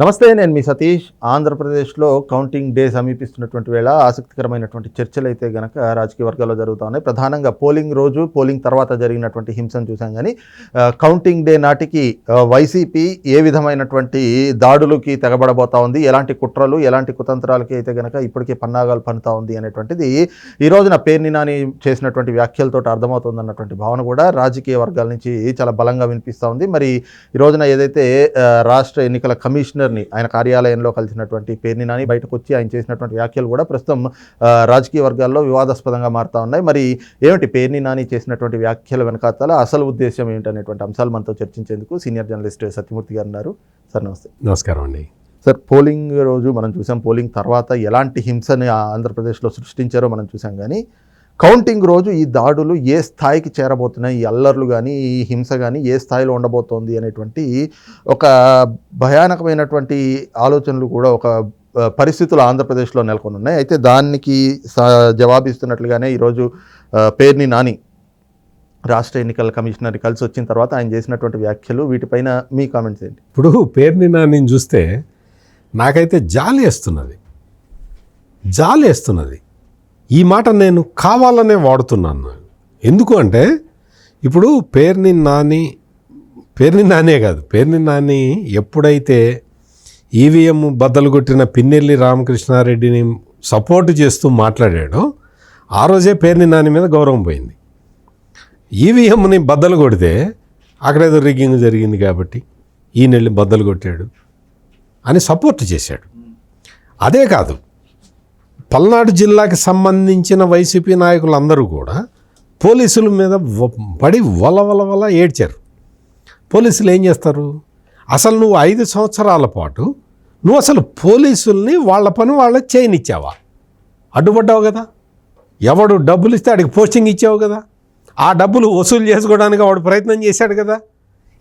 నమస్తే నేను మీ సతీష్. ఆంధ్రప్రదేశ్లో కౌంటింగ్ డే సమీపిస్తున్నటువంటి వేళ ఆసక్తికరమైనటువంటి చర్చలు అయితే గనక రాజకీయ వర్గాల్లో జరుగుతూ ఉన్నాయి. ప్రధానంగా పోలింగ్ రోజు పోలింగ్ తర్వాత జరిగినటువంటి హింసను చూసాం కానీ కౌంటింగ్ డే నాటికి వైసీపీ ఏ విధమైనటువంటి దాడులకి తెగబడబోతా ఉంది? ఎలాంటి కుట్రలు ఎలాంటి కుతంత్రాలకి అయితే గనక ఇప్పటికే పన్నాగాలు పనుతా ఉంది అనేటువంటిది ఈ రోజున పేర్ని నాని చేసినటువంటి వ్యాఖ్యలతో అర్థమవుతుంది అన్నటువంటి భావన కూడా రాజకీయ వర్గాల నుంచి చాలా బలంగా వినిపిస్తూ ఉంది. మరి ఈ రోజున ఏదైతే రాష్ట్ర ఎన్నికల కమిషనర్ని ఆయన కార్యాలయంలో కలిసినటువంటి పేర్ని నాని బయటకు వచ్చి ఆయన చేసినటువంటి వ్యాఖ్యలు కూడా ప్రస్తుతం రాజకీయ వర్గాల్లో వివాదాస్పదంగా మారుతా ఉన్నాయి. మరి ఏమిటి పేర్ని నాని చేసినటువంటి వ్యాఖ్యల వెనకాతల అసలు ఉద్దేశం ఏమిటనేటువంటి అంశాలు మనతో చర్చించేందుకు సీనియర్ జర్నలిస్ట్ సత్యమూర్తి గారు ఉన్నారు. సార్ నమస్తే. నమస్కారం అండి. సార్ పోలింగ్ రోజు మనం చూసాం పోలింగ్ తర్వాత ఎలాంటి హింసని ఆంధ్రప్రదేశ్లో సృష్టించారో మనం చూసాం కానీ కౌంటింగ్ రోజు ఈ దాడులు ఏ స్థాయికి చేరబోతున్నాయి? ఈ అల్లర్లు కానీ ఈ హింస కానీ ఏ స్థాయిలో ఉండబోతోంది అనేటువంటి ఒక భయానకమైనటువంటి ఆలోచనలు కూడా ఒక పరిస్థితులు ఆంధ్రప్రదేశ్లో నెలకొని ఉన్నాయి అయితే దానికి స- జవాబిస్తున్నట్లుగానే ఈరోజు పేర్ని నాని రాష్ట్ర ఎన్నికల కమిషనర్ కలిసి వచ్చిన తర్వాత ఆయన చేసినటువంటి వ్యాఖ్యలు వీటిపైన మీ కామెంట్స్ ఏంటి ఇప్పుడు పేర్ని నాని చూస్తే నాకైతే జాలి వేస్తున్నది. జాలి వేస్తున్నది. ఈ మాట నేను కావాలనే వాడుతున్నాను. ఎందుకు అంటే ఇప్పుడు పేరుని నాని పేరుని నానే కాదు పేరుని నాని ఎప్పుడైతే ఈవీఎం బద్దలు కొట్టిన పిన్నెల్లి రామకృష్ణారెడ్డిని సపోర్ట్ చేస్తూ మాట్లాడాడో ఆ రోజే పేరుని నాని మీద గౌరవం పోయింది. ఈవీఎంని బద్దలు కొడితే అక్కడ ఏదో రిగ్గింగ్ జరిగింది కాబట్టి ఈయన వెళ్ళి బద్దలు కొట్టాడు అని సపోర్ట్ చేశాడు. అదే కాదు పల్నాడు జిల్లాకి సంబంధించిన వైసీపీ నాయకులందరూ కూడా పోలీసుల మీద పడి వల వల వల ఏడ్చారు. పోలీసులు ఏం చేస్తారు? అసలు నువ్వు ఐదు సంవత్సరాల పాటు నువ్వు అసలు పోలీసుల్ని వాళ్ళ పని వాళ్ళకి చేయనిచ్చావా? అడ్డుపడ్డావు కదా. ఎవడు డబ్బులు ఇస్తే ఆడికి పోస్టింగ్ ఇచ్చావు కదా. ఆ డబ్బులు వసూలు చేసుకోవడానికి వాడు ప్రయత్నం చేశాడు కదా.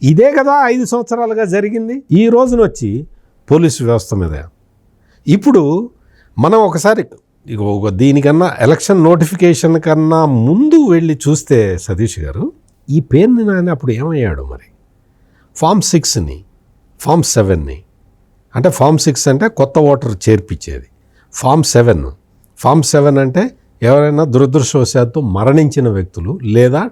ఇదే కదా ఐదు సంవత్సరాలుగా జరిగింది. ఈ రోజున వచ్చి పోలీసు వ్యవస్థ మీద. ఇప్పుడు మనం ఒకసారి దీనికన్నా ఎలక్షన్ నోటిఫికేషన్ కన్నా ముందు వెళ్ళి చూస్తే సతీష్ గారు ఈ పేరుని నాయన అప్పుడు ఏమయ్యాడు మరి? ఫామ్ సిక్స్ని ఫామ్ సెవెన్ని అంటే ఫామ్ సిక్స్ అంటే కొత్త ఓటర్ చేర్పించేది. ఫామ్ సెవెన్ ఫామ్ సెవెన్ అంటే ఎవరైనా దురదృష్టవశాత్తు మరణించిన వ్యక్తులు లేదా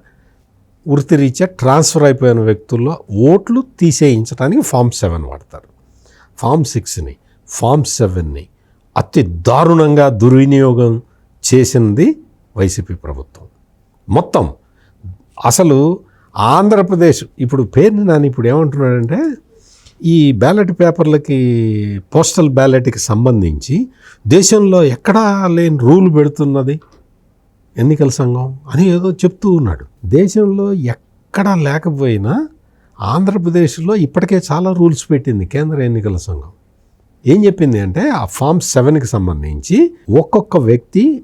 వృత్తిరీత్యా ట్రాన్స్ఫర్ అయిపోయిన వ్యక్తుల్లో ఓట్లు తీసేయించడానికి ఫామ్ సెవెన్ వాడతారు. ఫామ్ సిక్స్ని ఫామ్ సెవెన్ని అతి దారుణంగా దుర్వినియోగం చేసింది వైసీపీ ప్రభుత్వం. మొత్తం అసలు ఆంధ్రప్రదేశ్ ఇప్పుడు పేరుని నాని ఇప్పుడు ఏమంటున్నాడంటే ఈ బ్యాలెట్ పేపర్లకి పోస్టల్ బ్యాలెట్కి సంబంధించి దేశంలో ఎక్కడా లేని రూల్ పెడుతున్నది ఎన్నికల సంఘం అని ఏదో చెప్తూ ఉన్నాడు. దేశంలో ఎక్కడా లేకపోయినా ఆంధ్రప్రదేశ్లో ఇప్పటికే చాలా రూల్స్ పెట్టింది కేంద్ర ఎన్నికల సంఘం. ఏం చెప్పింది అంటే ఆ ఫామ్ సెవెన్కి సంబంధించి ఒక్కొక్క వ్యక్తి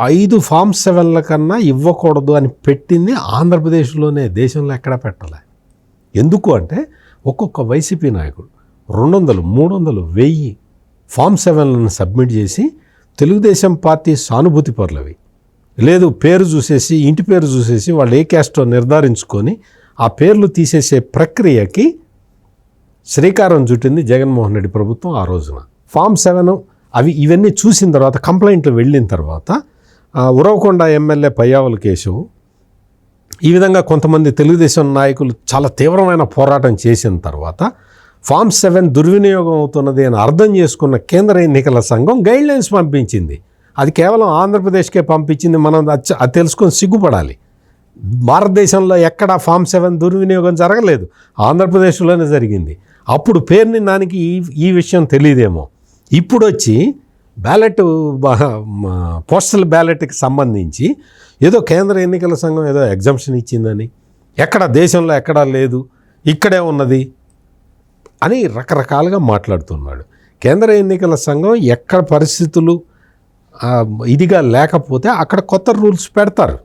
ఐదు ఫామ్ సెవెన్ల కన్నా ఇవ్వకూడదు అని పెట్టింది ఆంధ్రప్రదేశ్లోనే దేశంలో ఎక్కడా పెట్టలే. ఎందుకు అంటే ఒక్కొక్క వైసీపీ నాయకుడు రెండు వందలు మూడు వందలు వెయ్యి ఫామ్ సెవెన్లను సబ్మిట్ చేసి తెలుగుదేశం పార్టీ సానుభూతి పరులవి. లేదు పేరు చూసేసి ఇంటి పేరు చూసేసి వాళ్ళు ఏ క్యాస్టో నిర్ధారించుకొని ఆ పేర్లు తీసేసే ప్రక్రియకి శ్రీకారం చుట్టింది జగన్మోహన్ రెడ్డి ప్రభుత్వం ఆ రోజున. ఫామ్ సెవెన్ అవి ఇవన్నీ చూసిన తర్వాత కంప్లైంట్లు వెళ్ళిన తర్వాత ఉరవకొండ ఎమ్మెల్యే పయ్యావుల కేశవ్ ఈ విధంగా కొంతమంది తెలుగుదేశం నాయకులు చాలా తీవ్రమైన పోరాటం చేసిన తర్వాత ఫామ్ సెవెన్ దుర్వినియోగం అవుతున్నది అని అర్థం చేసుకున్న కేంద్ర ఎన్నికల సంఘం గైడ్లైన్స్ పంపించింది. అది కేవలం ఆంధ్రప్రదేశ్కే పంపించింది మనం అది తెలుసుకొని సిగ్గుపడాలి. భారతదేశంలో ఎక్కడా ఫామ్ సెవెన్ దుర్వినియోగం జరగలేదు. ఆంధ్రప్రదేశ్లోనే జరిగింది. అప్పుడు పేరుని దానికి ఈ ఈ విషయం తెలియదేమో. ఇప్పుడు వచ్చి బ్యాలెట్ పోస్టల్ బ్యాలెట్కి సంబంధించి ఏదో కేంద్ర ఎన్నికల సంఘం ఏదో ఎగ్జంప్షన్ ఇచ్చిందని ఎక్కడ దేశంలో ఎక్కడా లేదు ఇక్కడే ఉన్నది అని రకరకాలుగా మాట్లాడుతున్నాడు. కేంద్ర ఎన్నికల సంఘం ఎక్కడ పరిస్థితులు ఇదిగా లేకపోతే అక్కడ కొత్త రూల్స్ పెడతారు.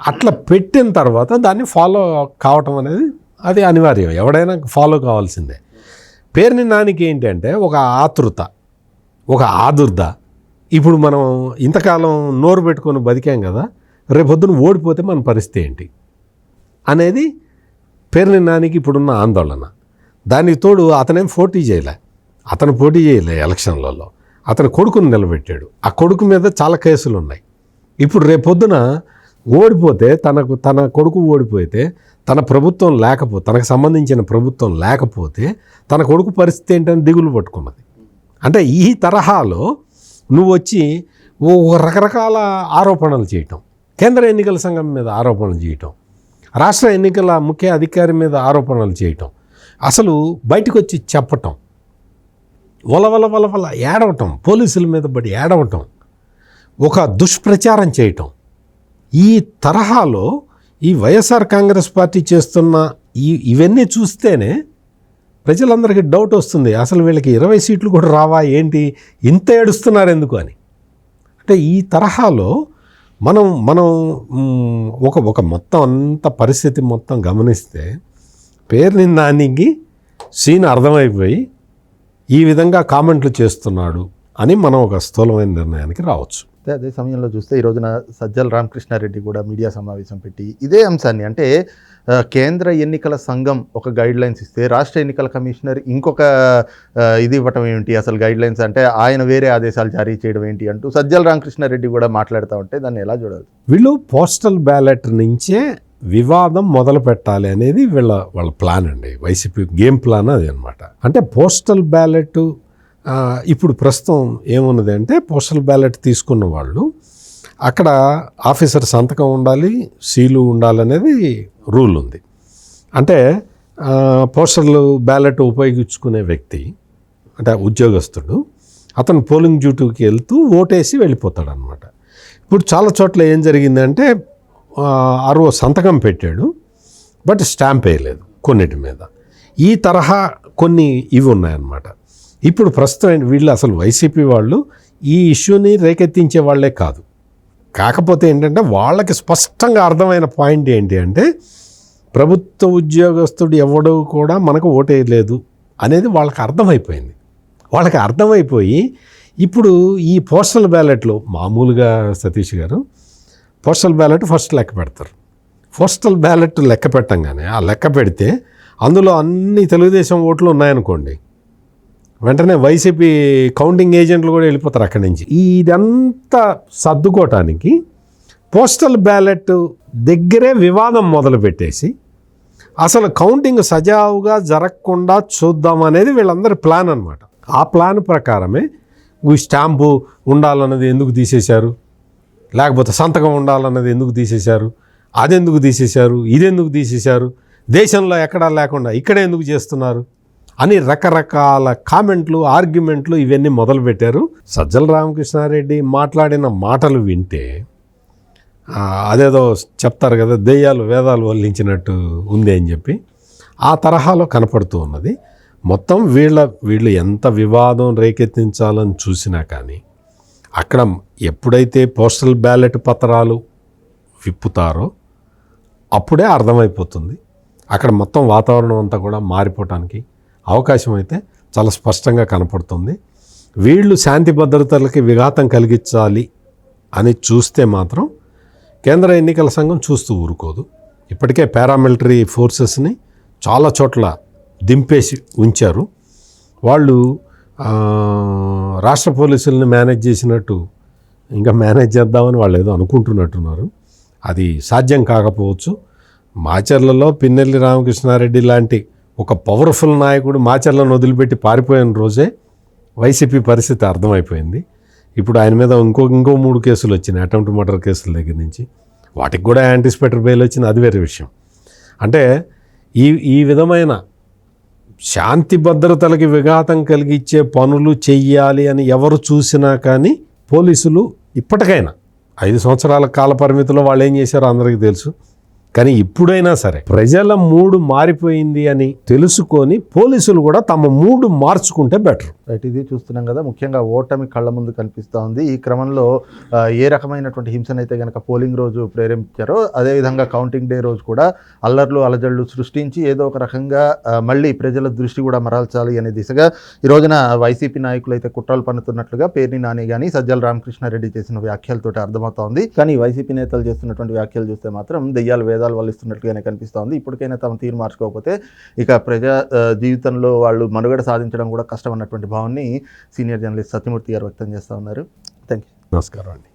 అట్లా పెట్టిన తర్వాత దాన్ని ఫాలో కావటం అనేది అది అనివార్యం. ఎవడైనా ఫాలో కావాల్సిందే. పేరుని నానికి ఏంటంటే ఒక ఆతృత ఒక ఆదుర్ద. ఇప్పుడు మనం ఇంతకాలం నోరు పెట్టుకొని బతికాం కదా రేపొద్దున ఓడిపోతే మన పరిస్థితి ఏంటి? అనేది పేరుని నానికి ఇప్పుడున్న ఆందోళన. దానికి తోడు అతనేం పోటీ చేయలే. అతను పోటీ చేయలే ఎలక్షన్లలో. అతను కొడుకుని నిలబెట్టాడు. ఆ కొడుకు మీద చాలా కేసులు ఉన్నాయి ఇప్పుడు రేపొద్దున ఓడిపోతే తనకు తన కొడుకు ఓడిపోతే తన ప్రభుత్వం లేకపోతే తనకు సంబంధించిన ప్రభుత్వం లేకపోతే తన కొడుకు పరిస్థితి ఏంటని దిగులు పట్టుకున్నది. అంటే ఈ తరహాలో నువ్వు వచ్చి ఓ రకరకాల ఆరోపణలు చేయటం కేంద్ర ఎన్నికల సంఘం మీద ఆరోపణలు చేయటం రాష్ట్ర ఎన్నికల ముఖ్య అధికారి మీద ఆరోపణలు చేయటం అసలు బయటకు వచ్చి చెప్పటం వలవల వలవల ఏడవటం పోలీసుల మీద పడి ఏడవటం ఒక దుష్ప్రచారం చేయటం ఈ తరహాలో ఈ వైఎస్ఆర్ కాంగ్రెస్ పార్టీ చేస్తున్న ఈ ఇవన్నీ చూస్తేనే ప్రజలందరికీ డౌట్ వస్తుంది. అసలు వీళ్ళకి ఇరవై సీట్లు కూడా రావా ఏంటి? ఇంత ఏడుస్తున్నారు ఎందుకు అని. అంటే ఈ తరహాలో మనం మనం ఒక ఒక మొత్తం అంత పరిస్థితి మొత్తం గమనిస్తే పేరుని నానికి సీన్ అర్థమైపోయి ఈ విధంగా కామెంట్లు చేస్తున్నాడు అని మనం ఒక స్థూలమైన నిర్ణయానికి రావచ్చు. అయితే అదే సమయంలో చూస్తే ఈ రోజున సజ్జల రామకృష్ణారెడ్డి కూడా మీడియా సమావేశం పెట్టి ఇదే అంశాన్ని అంటే కేంద్ర ఎన్నికల సంఘం ఒక గైడ్ లైన్స్ ఇస్తే రాష్ట్ర ఎన్నికల కమిషనర్ ఇంకొక ఇది ఇవ్వటం ఏంటి? అసలు గైడ్ లైన్స్ అంటే ఆయన వేరే ఆదేశాలు జారీ చేయడం ఏంటి? అంటూ సజ్జల రామకృష్ణారెడ్డి కూడా మాట్లాడుతూ ఉంటే దాన్ని ఎలా చూడాలి? వీళ్ళు పోస్టల్ బ్యాలెట్ నుంచే వివాదం మొదలు పెట్టాలి అనేది వీళ్ళ వాళ్ళ ప్లాన్ అండి. వైసీపీ గేమ్ ప్లాన్ అది అనమాట అంటే పోస్టల్ బ్యాలెట్ ఇప్పుడు ప్రస్తుతం ఏమున్నది అంటే పోస్టల్ బ్యాలెట్ తీసుకున్న వాళ్ళు అక్కడ ఆఫీసర్ సంతకం ఉండాలి సీలు ఉండాలనేది రూల్ ఉంది. అంటే పోస్టల్ బ్యాలెట్ ఉపయోగించుకునే వ్యక్తి అంటే ఉద్యోగస్తుడు అతను పోలింగ్ డ్యూటీకి వెళ్తూ ఓటేసి వెళ్ళిపోతాడు అనమాట ఇప్పుడు చాలా చోట్ల ఏం జరిగిందంటే ఆ, అరవో సంతకం పెట్టాడు బట్ స్టాంప్ వేయలేదు కొన్నిటి మీద. ఈ తరహా కొన్ని ఇవి ఉన్నాయన్నమాట. ఇప్పుడు ప్రస్తుతం వీళ్ళు అసలు వైసీపీ వాళ్ళు ఈ ఇష్యూని రేకెత్తించే వాళ్ళే కాదు. కాకపోతే ఏంటంటే వాళ్ళకి స్పష్టంగా అర్థమైన పాయింట్ ఏంటి అంటే ప్రభుత్వ ఉద్యోగస్తుడు ఎవడూ కూడా మనకు ఓటేయలేదు అనేది వాళ్ళకి అర్థమైపోయింది. వాళ్ళకి అర్థమైపోయి ఇప్పుడు ఈ పోస్టల్ బ్యాలెట్లో మామూలుగా సతీష్ గారు పోస్టల్ బ్యాలెట్ ఫస్ట్ లెక్క పెడతారు. పోస్టల్ బ్యాలెట్ లెక్క పెట్టంగానే ఆ లెక్క పెడితే అందులో అన్ని తెలుగుదేశం ఓట్లు ఉన్నాయనుకోండి. వెంటనే వైసీపీ కౌంటింగ్ ఏజెంట్లు కూడా వెళ్ళిపోతారు అక్కడి నుంచి. ఇదంతా సర్దుకోవటానికి పోస్టల్ బ్యాలెట్ దగ్గరే వివాదం మొదలుపెట్టేసి అసలు కౌంటింగ్ సజావుగా జరగకుండా చూద్దాం అనేది వీళ్ళందరి ప్లాన్ అనమాట ఆ ప్లాన్ ప్రకారమే ఈ స్టాంపు ఉండాలన్నది ఎందుకు తీసేశారు? లేకపోతే సంతకం ఉండాలన్నది ఎందుకు తీసేశారు? అదెందుకు తీసేశారు? ఇదెందుకు తీసేశారు? దేశంలో ఎక్కడా లేకుండా ఇక్కడ ఎందుకు చేస్తున్నారు? అని రకరకాల కామెంట్లు ఆర్గ్యుమెంట్లు ఇవన్నీ మొదలుపెట్టారు. సజ్జల రామకృష్ణారెడ్డి మాట్లాడిన మాటలు వింటే అదేదో చెప్తారు కదా దెయ్యాలు వేదాలు వల్లించినట్టు ఉంది అని చెప్పి ఆ తరహాలో కనపడుతూ ఉన్నది. మొత్తం వీళ్ళ వీళ్ళు ఎంత వివాదం రేకెత్తించాలని చూసినా కానీ అక్కడ ఎప్పుడైతే పోస్టల్ బ్యాలెట్ పత్రాలు విప్పుతారో అప్పుడే అర్థమైపోతుంది. అక్కడ మొత్తం వాతావరణం అంతా కూడా మారిపోవటానికి అవకాశం అయితే చాలా స్పష్టంగా కనపడుతుంది. వీళ్ళు శాంతి భద్రతలకి విఘాతం కలిగించాలి అని చూస్తే మాత్రం కేంద్ర ఎన్నికల సంఘం చూస్తూ ఊరుకోదు. ఇప్పటికే పారామిలిటరీ ఫోర్సెస్ని చాలా చోట్ల దింపేసి ఉంచారు. వాళ్ళు రాష్ట్ర పోలీసుల్ని మేనేజ్ చేసినట్టు ఇంకా మేనేజ్ చేద్దామని వాళ్ళు ఏదో అనుకుంటున్నట్టున్నారు. అది సాధ్యం కాకపోవచ్చు. మాచర్లలో పిన్నెల్లి రామకృష్ణారెడ్డి లాంటి ఒక పవర్ఫుల్ నాయకుడు మాచర్లను వదిలిపెట్టి పారిపోయిన రోజే వైసీపీ పరిస్థితి అర్థమైపోయింది. ఇప్పుడు ఆయన మీద ఇంకో ఇంకో మూడు కేసులు వచ్చినాయి అటెంప్ట్ మర్డర్ కేసుల దగ్గర నుంచి. వాటికి కూడా యాంటిసిపేటర్ బెయిల్ వచ్చింది అది వేరే విషయం. అంటే ఈ ఈ విధమైన శాంతి భద్రతలకి విఘాతం కలిగించే పనులు చెయ్యాలి అని ఎవరు చూసినా కానీ పోలీసులు ఇప్పటికైనా ఐదు సంవత్సరాల కాల పరిమితిలో వాళ్ళు ఏం చేశారో అందరికీ తెలుసు. కానీ ఇప్పుడైనా సరే ప్రజల మూడు మారిపోయింది అని తెలుసుకొని పోలీసులు కూడా తమ మూడు మార్చుకుంటే బెటర్. ఇది చూస్తున్నాం కదా ముఖ్యంగా ఓటమి కళ్ళ ముందు కనిపిస్తూ ఉంది. ఈ క్రమంలో ఏ రకమైనటువంటి హింసనైతే కనుక పోలింగ్ రోజు ప్రేరేపించారో అదేవిధంగా కౌంటింగ్ డే రోజు కూడా అల్లర్లు అలజడులు సృష్టించి ఏదో ఒక రకంగా మళ్ళీ ప్రజల దృష్టి కూడా మరల్చాలి అనే దిశగా ఈ రోజున వైసీపీ నాయకులు అయితే కుట్రలు పన్నుతున్నట్లుగా పేర్ని నాని కానీ సజ్జల రామకృష్ణారెడ్డి చేసిన వ్యాఖ్యలతోటి అర్థమవుతోంది కానీ వైసీపీ నేతలు చేస్తున్నటువంటి వ్యాఖ్యలు చూస్తే మాత్రం దెయ్యాలు వేదాలు వల్లిస్తున్నట్లుగానే కనిపిస్తోంది ఇప్పటికైనా తమ తీరు మార్చుకోకపోతే ఇక ప్రజా జీవితంలో వాళ్ళు మనుగడ సాధించడం కూడా కష్టం అన్నటువంటి భావాన్ని సీనియర్ జర్నలిస్ట్ సత్యమూర్తి గారు వ్యక్తం చేస్తూ ఉన్నారు. థ్యాంక్ యూ నమస్కారం అండి.